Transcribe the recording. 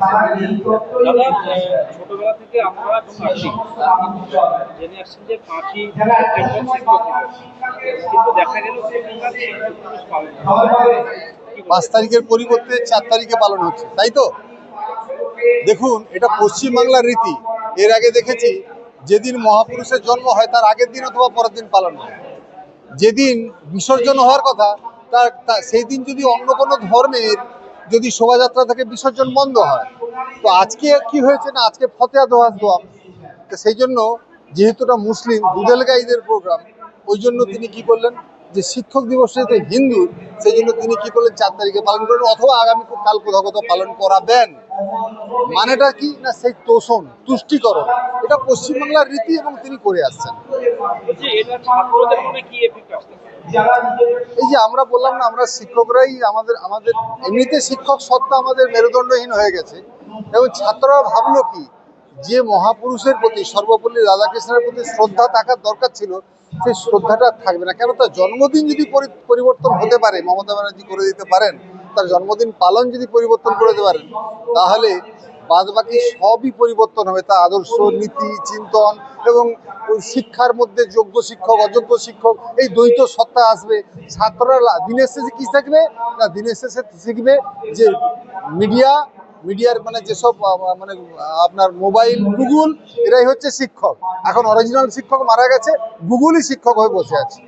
দাদা ছোটবেলা থেকে আমরা আসি। জেনে যে একদম কিন্তু দেখা গেল পাঁচ তারিখের পরিবর্তে চার তারিখে পালন হচ্ছে, তাই তো? দেখুন, এটা পশ্চিমবাংলার রীতি। এর আগে দেখেছি, যেদিন মহাপুরুষের জন্ম হয়, তার আগের দিন অথবা পরের দিন পালন হয়। যেদিন বিসর্জন হওয়ার কথা, তার সেই দিন যদি অন্য কোনো ধর্মের যদি শোভাযাত্রা থেকে বিসর্জন বন্ধ হয়, তো আজকে কি হয়েছে না? আজকে ফতেয়া দোয়াজ দোয়া। তো সেই জন্য যেহেতু এটা মুসলিম দুদেল গাইদের প্রোগ্রাম ওই জন্য তিনি কি করলেন যে শিক্ষক দিবস যেহেতু হিন্দু সেই জন্য তিনি কি করলেন, চার তারিখে পালন করলেন, অথবা আগামী কাল কোথাও কোথাও পালন করাবেন। মানেটা কি না সেই তোষণ, তুষ্টিকরণ? এটা পশ্চিমবাংলার রীতি এবং তিনি করে আসছেন? এই যে আমরা বললাম না, আমরা শিক্ষকরাই আমাদের আমাদের, এমনিতে শিক্ষক সত্তা আমাদের মেরুদণ্ডহীন হয়ে গেছে। এবং ছাত্ররা ভাবলো কি, যে মহাপুরুষের প্রতি, সর্বপল্লী রাধাকৃষ্ণের প্রতি শ্রদ্ধা থাকার দরকার ছিল, সেই শ্রদ্ধাটা থাকবে না। কেন তার জন্মদিন যদি পরি- পরিবর্তন হতে পারে, মমতা ব্যানার্জি করে দিতে পারেন তার জন্মদিন পালন যদি পরিবর্তন করে দিতে পারেন, তাহলে বাদ বাকি সবই পরিবর্তন হবে। তা আদর্শ, নীতি, চিন্তন এবং শিক্ষার মধ্যে যোগ্য শিক্ষক, অযোগ্য শিক্ষক, এই দ্বৈত সত্তা আসবে। ছাত্ররা দিনের শেষে কি শিখবে? না, দিনের শেষে শিখবে যে মিডিয়া, মিডিয়ার মানে যেসব মানে আপনার মোবাইল, গুগল, এরাই হচ্ছে শিক্ষক। এখন অরিজিনাল শিক্ষক মারা গেছে, গুগলই শিক্ষক হয়ে বসে আছে।